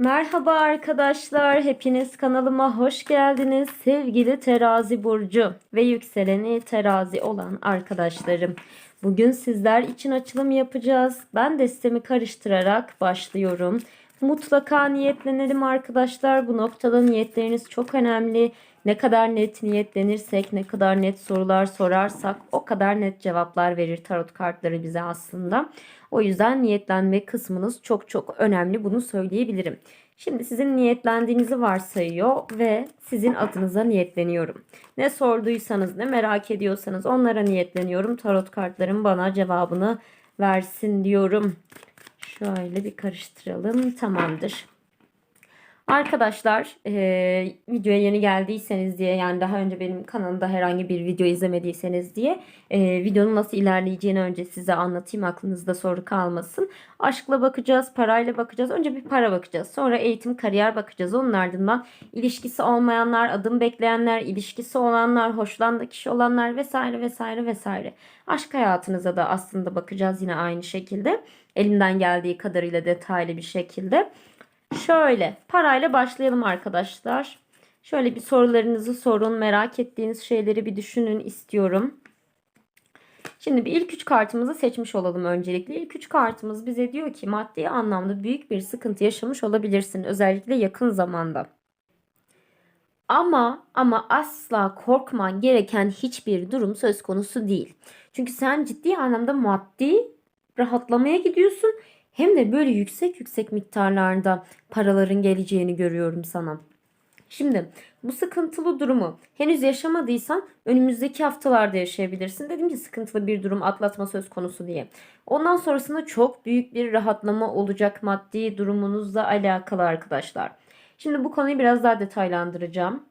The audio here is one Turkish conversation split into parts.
Merhaba arkadaşlar, hepiniz kanalıma hoş geldiniz. Sevgili terazi burcu ve yükseleni terazi olan arkadaşlarım. Bugün sizler için açılım yapacağız. Ben destemi karıştırarak başlıyorum. Mutlaka niyetlenelim arkadaşlar. Bu noktada niyetleriniz çok önemli. Ne kadar net niyetlenirsek, ne kadar net sorular sorarsak o kadar net cevaplar verir tarot kartları bize aslında. O yüzden niyetlenme kısmınız çok çok önemli bunu söyleyebilirim. Şimdi sizin niyetlendiğinizi varsayıyor ve sizin adınıza niyetleniyorum. Ne sorduysanız ne merak ediyorsanız onlara niyetleniyorum. Tarot kartlarım bana cevabını versin diyorum. Şöyle bir karıştıralım. Tamamdır. Arkadaşlar e, videoya yeni geldiyseniz diye yani daha önce benim kanalımda herhangi bir video izlemediyseniz diye e, videonun nasıl ilerleyeceğini önce size anlatayım aklınızda soru kalmasın. Aşkla bakacağız, parayla bakacağız. Önce bir para bakacağız. Sonra eğitim, kariyer bakacağız. Onun ardından ilişkisi olmayanlar, adım bekleyenler, ilişkisi olanlar, hoşlandığı kişi olanlar vesaire vesaire vesaire. Aşk hayatınıza da aslında bakacağız yine aynı şekilde. Elimden geldiği kadarıyla detaylı bir şekilde. Şöyle parayla başlayalım arkadaşlar. Şöyle bir sorularınızı sorun. Merak ettiğiniz şeyleri bir düşünün istiyorum. Şimdi bir ilk üç kartımızı seçmiş olalım öncelikle. İlk üç kartımız bize diyor ki maddi anlamda büyük bir sıkıntı yaşamış olabilirsin. Özellikle yakın zamanda. Ama ama asla korkman gereken hiçbir durum söz konusu değil. Çünkü sen ciddi anlamda maddi rahatlamaya gidiyorsun hem de böyle yüksek yüksek miktarlarda paraların geleceğini görüyorum sana. Şimdi bu sıkıntılı durumu henüz yaşamadıysan önümüzdeki haftalarda yaşayabilirsin. Dedim ki sıkıntılı bir durum atlatma söz konusu diye. Ondan sonrasında çok büyük bir rahatlama olacak maddi durumunuzla alakalı arkadaşlar. Şimdi bu konuyu biraz daha detaylandıracağım.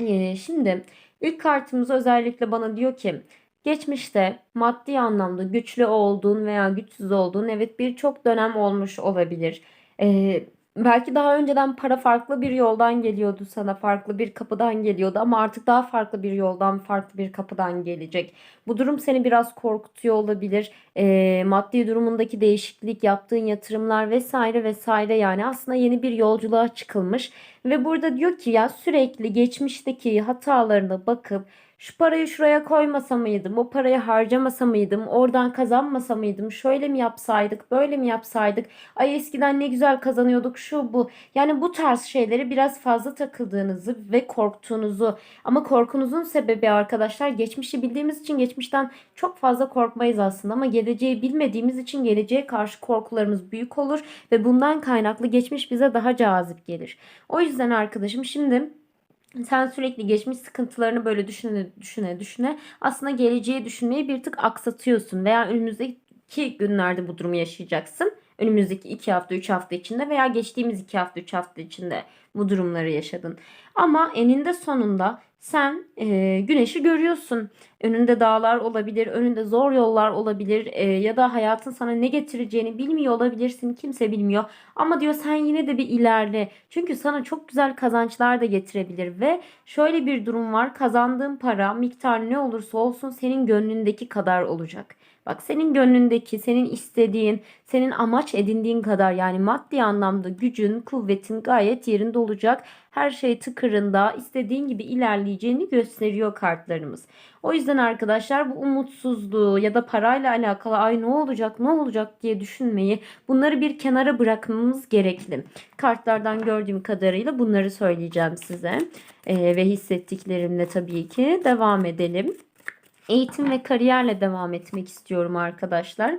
Ee, şimdi ilk kartımız özellikle bana diyor ki Geçmişte maddi anlamda güçlü olduğun veya güçsüz olduğun evet birçok dönem olmuş olabilir. Ee, belki daha önceden para farklı bir yoldan geliyordu sana, farklı bir kapıdan geliyordu ama artık daha farklı bir yoldan, farklı bir kapıdan gelecek. Bu durum seni biraz korkutuyor olabilir. Ee, maddi durumundaki değişiklik, yaptığın yatırımlar vesaire vesaire yani aslında yeni bir yolculuğa çıkılmış ve burada diyor ki ya sürekli geçmişteki hatalarına bakıp şu parayı şuraya koymasa mıydım? O parayı harcamasa mıydım? Oradan kazanmasa mıydım? Şöyle mi yapsaydık? Böyle mi yapsaydık? Ay eskiden ne güzel kazanıyorduk şu bu. Yani bu tarz şeyleri biraz fazla takıldığınızı ve korktuğunuzu ama korkunuzun sebebi arkadaşlar geçmişi bildiğimiz için geçmişten çok fazla korkmayız aslında ama geleceği bilmediğimiz için geleceğe karşı korkularımız büyük olur ve bundan kaynaklı geçmiş bize daha cazip gelir. O yüzden arkadaşım şimdi sen sürekli geçmiş sıkıntılarını böyle düşüne düşüne düşüne aslında geleceği düşünmeyi bir tık aksatıyorsun veya önümüzdeki günlerde bu durumu yaşayacaksın. Önümüzdeki 2 hafta 3 hafta içinde veya geçtiğimiz 2 hafta 3 hafta içinde bu durumları yaşadın. Ama eninde sonunda sen e, güneşi görüyorsun. Önünde dağlar olabilir, önünde zor yollar olabilir e, ya da hayatın sana ne getireceğini bilmiyor olabilirsin. Kimse bilmiyor. Ama diyor sen yine de bir ilerle. Çünkü sana çok güzel kazançlar da getirebilir ve şöyle bir durum var. Kazandığın para miktar ne olursa olsun senin gönlündeki kadar olacak. Bak senin gönlündeki, senin istediğin, senin amaç edindiğin kadar yani maddi anlamda gücün, kuvvetin gayet yerinde olacak. Her şey tıkırında, istediğin gibi ilerleyeceğini gösteriyor kartlarımız. O yüzden arkadaşlar bu umutsuzluğu ya da parayla alakalı ay ne olacak, ne olacak diye düşünmeyi, bunları bir kenara bırakmamız gerekli. Kartlardan gördüğüm kadarıyla bunları söyleyeceğim size. Ee, ve hissettiklerimle tabii ki devam edelim eğitim ve kariyerle devam etmek istiyorum arkadaşlar.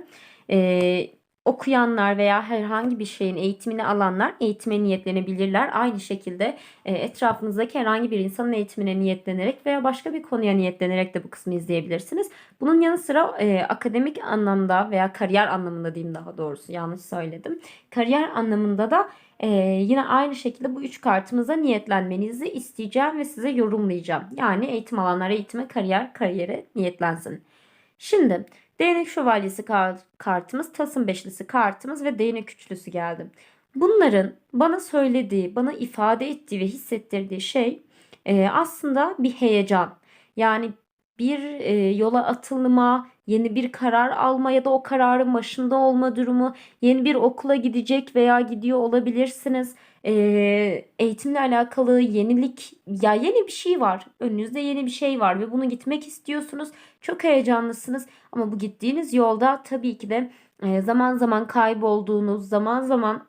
Ee, okuyanlar veya herhangi bir şeyin eğitimini alanlar eğitime niyetlenebilirler. Aynı şekilde e, etrafınızdaki herhangi bir insanın eğitimine niyetlenerek veya başka bir konuya niyetlenerek de bu kısmı izleyebilirsiniz. Bunun yanı sıra e, akademik anlamda veya kariyer anlamında diyeyim daha doğrusu yanlış söyledim. Kariyer anlamında da ee, yine aynı şekilde bu üç kartımıza niyetlenmenizi isteyeceğim ve size yorumlayacağım. Yani eğitim alanlar eğitime, kariyer, kariyere niyetlensin. Şimdi değnek şövalyesi kartımız, tasım beşlisi kartımız ve değnek üçlüsü geldi. Bunların bana söylediği, bana ifade ettiği ve hissettirdiği şey e, aslında bir heyecan. Yani bir e, yola atılma, yeni bir karar alma ya da o kararın başında olma durumu, yeni bir okula gidecek veya gidiyor olabilirsiniz. Ee, eğitimle alakalı yenilik ya yeni bir şey var. Önünüzde yeni bir şey var ve bunu gitmek istiyorsunuz. Çok heyecanlısınız ama bu gittiğiniz yolda tabii ki de e, zaman zaman kaybolduğunuz, zaman zaman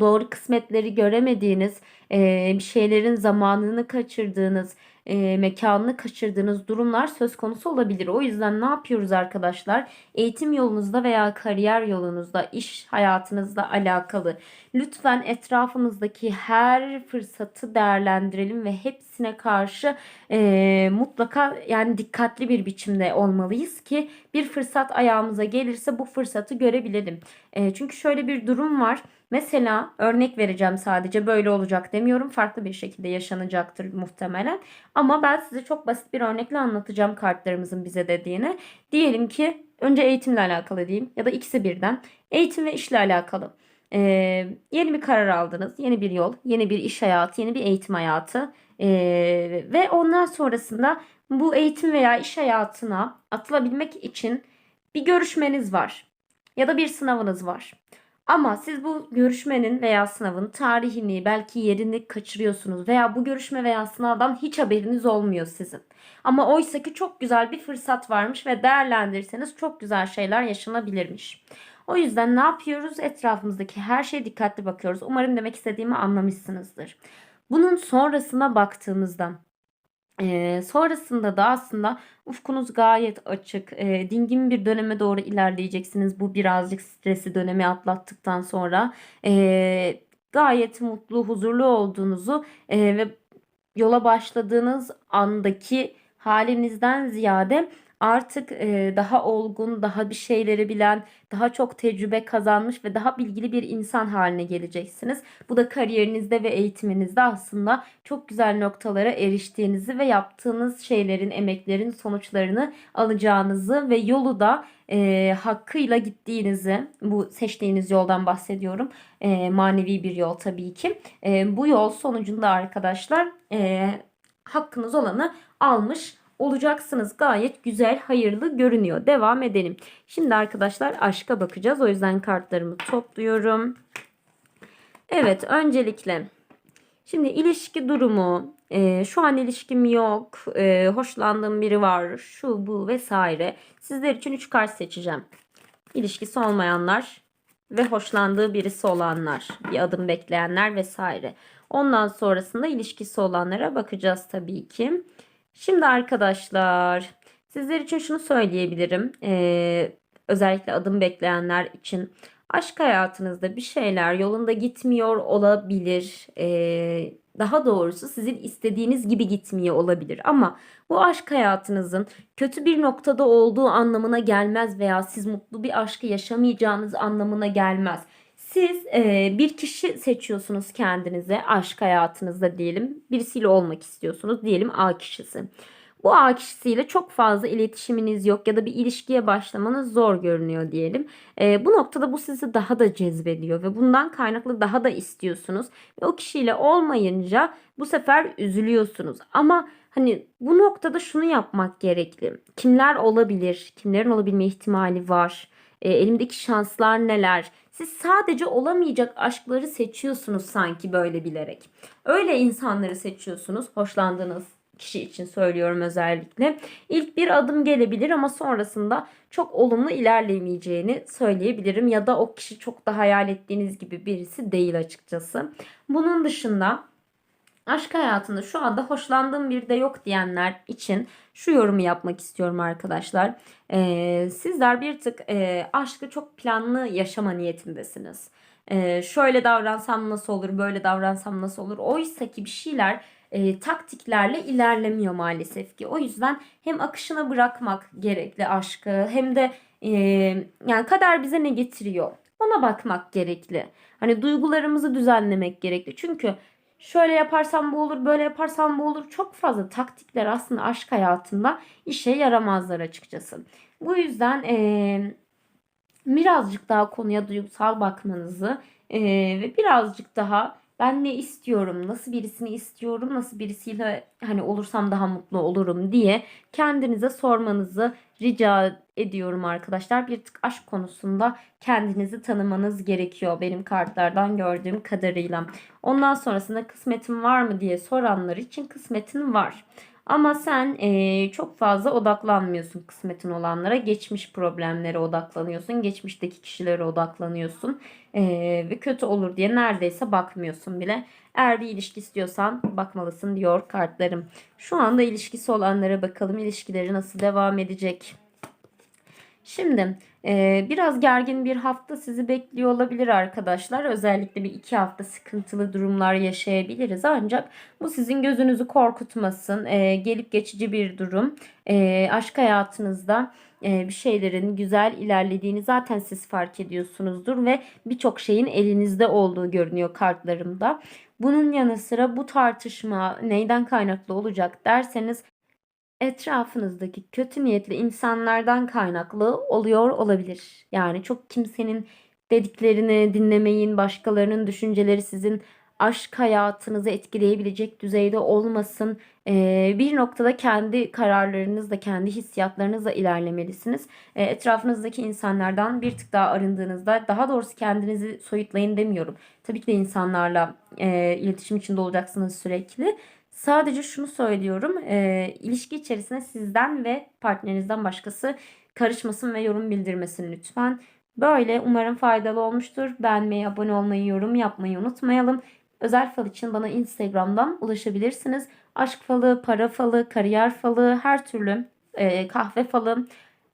doğru kısmetleri göremediğiniz, e, bir şeylerin zamanını kaçırdığınız, e, mekanını kaçırdığınız durumlar söz konusu olabilir. O yüzden ne yapıyoruz arkadaşlar? Eğitim yolunuzda veya kariyer yolunuzda, iş hayatınızla alakalı lütfen etrafımızdaki her fırsatı değerlendirelim ve hepsine karşı e, mutlaka yani dikkatli bir biçimde olmalıyız ki bir fırsat ayağımıza gelirse bu fırsatı görebilelim. E, çünkü şöyle bir durum var. Mesela örnek vereceğim sadece böyle olacak demiyorum. Farklı bir şekilde yaşanacaktır muhtemelen. Ama ben size çok basit bir örnekle anlatacağım kartlarımızın bize dediğini. Diyelim ki önce eğitimle alakalı diyeyim ya da ikisi birden. Eğitim ve işle alakalı. Ee, yeni bir karar aldınız. Yeni bir yol, yeni bir iş hayatı, yeni bir eğitim hayatı. Ee, ve ondan sonrasında bu eğitim veya iş hayatına atılabilmek için bir görüşmeniz var. Ya da bir sınavınız var. Ama siz bu görüşmenin veya sınavın tarihini, belki yerini kaçırıyorsunuz veya bu görüşme veya sınavdan hiç haberiniz olmuyor sizin. Ama oysa ki çok güzel bir fırsat varmış ve değerlendirirseniz çok güzel şeyler yaşanabilirmiş. O yüzden ne yapıyoruz? Etrafımızdaki her şeye dikkatli bakıyoruz. Umarım demek istediğimi anlamışsınızdır. Bunun sonrasına baktığımızda ee, sonrasında da aslında ufkunuz gayet açık. Ee, dingin bir döneme doğru ilerleyeceksiniz. Bu birazcık stresli dönemi atlattıktan sonra. Ee, gayet mutlu, huzurlu olduğunuzu e, ve yola başladığınız andaki halinizden ziyade artık e, daha olgun, daha bir şeyleri bilen, daha çok tecrübe kazanmış ve daha bilgili bir insan haline geleceksiniz. Bu da kariyerinizde ve eğitiminizde aslında çok güzel noktalara eriştiğinizi ve yaptığınız şeylerin, emeklerin sonuçlarını alacağınızı ve yolu da e, hakkıyla gittiğinizi, bu seçtiğiniz yoldan bahsediyorum. E, manevi bir yol tabii ki. E, bu yol sonucunda arkadaşlar e, hakkınız olanı almış olacaksınız. Gayet güzel, hayırlı görünüyor. Devam edelim. Şimdi arkadaşlar aşka bakacağız. O yüzden kartlarımı topluyorum. Evet, öncelikle şimdi ilişki durumu, e, şu an ilişkim yok, e, hoşlandığım biri var, şu bu vesaire. Sizler için 3 kart seçeceğim. İlişkisi olmayanlar ve hoşlandığı birisi olanlar, bir adım bekleyenler vesaire. Ondan sonrasında ilişkisi olanlara bakacağız tabii ki. Şimdi arkadaşlar sizler için şunu söyleyebilirim. Ee, özellikle adım bekleyenler için aşk hayatınızda bir şeyler yolunda gitmiyor olabilir. Ee, daha doğrusu sizin istediğiniz gibi gitmiyor olabilir. Ama bu aşk hayatınızın kötü bir noktada olduğu anlamına gelmez veya siz mutlu bir aşkı yaşamayacağınız anlamına gelmez. Siz e, bir kişi seçiyorsunuz kendinize aşk hayatınızda diyelim. Birisiyle olmak istiyorsunuz diyelim A kişisi. Bu A kişisiyle çok fazla iletişiminiz yok ya da bir ilişkiye başlamanız zor görünüyor diyelim. E, bu noktada bu sizi daha da cezbediyor ve bundan kaynaklı daha da istiyorsunuz. Ve o kişiyle olmayınca bu sefer üzülüyorsunuz. Ama hani bu noktada şunu yapmak gerekli. Kimler olabilir? Kimlerin olabilme ihtimali var? E, elimdeki şanslar neler? Siz sadece olamayacak aşkları seçiyorsunuz sanki böyle bilerek. Öyle insanları seçiyorsunuz. Hoşlandığınız kişi için söylüyorum özellikle. İlk bir adım gelebilir ama sonrasında çok olumlu ilerlemeyeceğini söyleyebilirim. Ya da o kişi çok da hayal ettiğiniz gibi birisi değil açıkçası. Bunun dışında aşk hayatında şu anda hoşlandığım bir de yok diyenler için şu yorumu yapmak istiyorum arkadaşlar. Ee, sizler bir tık e, aşkı çok planlı yaşama niyetindesiniz. Ee, şöyle davransam nasıl olur, böyle davransam nasıl olur. Oysa ki bir şeyler e, taktiklerle ilerlemiyor maalesef ki. O yüzden hem akışına bırakmak gerekli aşkı hem de e, yani kader bize ne getiriyor ona bakmak gerekli. Hani duygularımızı düzenlemek gerekli. Çünkü şöyle yaparsam bu olur, böyle yaparsam bu olur. Çok fazla taktikler aslında aşk hayatında işe yaramazlar açıkçası. Bu yüzden e, birazcık daha konuya duygusal bakmanızı e, ve birazcık daha ben ne istiyorum, nasıl birisini istiyorum, nasıl birisiyle hani olursam daha mutlu olurum diye kendinize sormanızı rica ediyorum arkadaşlar. Bir tık aşk konusunda kendinizi tanımanız gerekiyor benim kartlardan gördüğüm kadarıyla. Ondan sonrasında kısmetin var mı diye soranlar için kısmetin var. Ama sen eee, çok fazla odaklanmıyorsun kısmetin olanlara. Geçmiş problemlere odaklanıyorsun. Geçmişteki kişilere odaklanıyorsun. Eee, ve kötü olur diye neredeyse bakmıyorsun bile. Eğer bir ilişki istiyorsan bakmalısın diyor kartlarım. Şu anda ilişkisi olanlara bakalım. İlişkileri nasıl devam edecek? Şimdi e, biraz gergin bir hafta sizi bekliyor olabilir arkadaşlar. Özellikle bir iki hafta sıkıntılı durumlar yaşayabiliriz. Ancak bu sizin gözünüzü korkutmasın. E, gelip geçici bir durum. E, aşk hayatınızda bir şeylerin güzel ilerlediğini zaten siz fark ediyorsunuzdur ve birçok şeyin elinizde olduğu görünüyor kartlarımda. Bunun yanı sıra bu tartışma neyden kaynaklı olacak derseniz etrafınızdaki kötü niyetli insanlardan kaynaklı oluyor olabilir. Yani çok kimsenin dediklerini dinlemeyin, başkalarının düşünceleri sizin aşk hayatınızı etkileyebilecek düzeyde olmasın. Ee, bir noktada kendi kararlarınızla, kendi hissiyatlarınızla ilerlemelisiniz. Ee, etrafınızdaki insanlardan bir tık daha arındığınızda, daha doğrusu kendinizi soyutlayın demiyorum. Tabii ki de insanlarla e, iletişim içinde olacaksınız sürekli. Sadece şunu söylüyorum. E, ilişki içerisinde sizden ve partnerinizden başkası karışmasın ve yorum bildirmesin lütfen. Böyle umarım faydalı olmuştur. Beğenmeyi, abone olmayı, yorum yapmayı unutmayalım. Özel fal için bana Instagram'dan ulaşabilirsiniz. Aşk falı, para falı, kariyer falı, her türlü e, kahve falı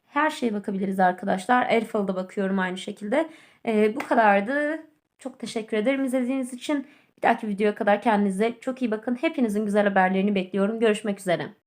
her şeye bakabiliriz arkadaşlar. El falı da bakıyorum aynı şekilde. E, bu kadardı. Çok teşekkür ederim izlediğiniz için. Bir dahaki videoya kadar kendinize çok iyi bakın. Hepinizin güzel haberlerini bekliyorum. Görüşmek üzere.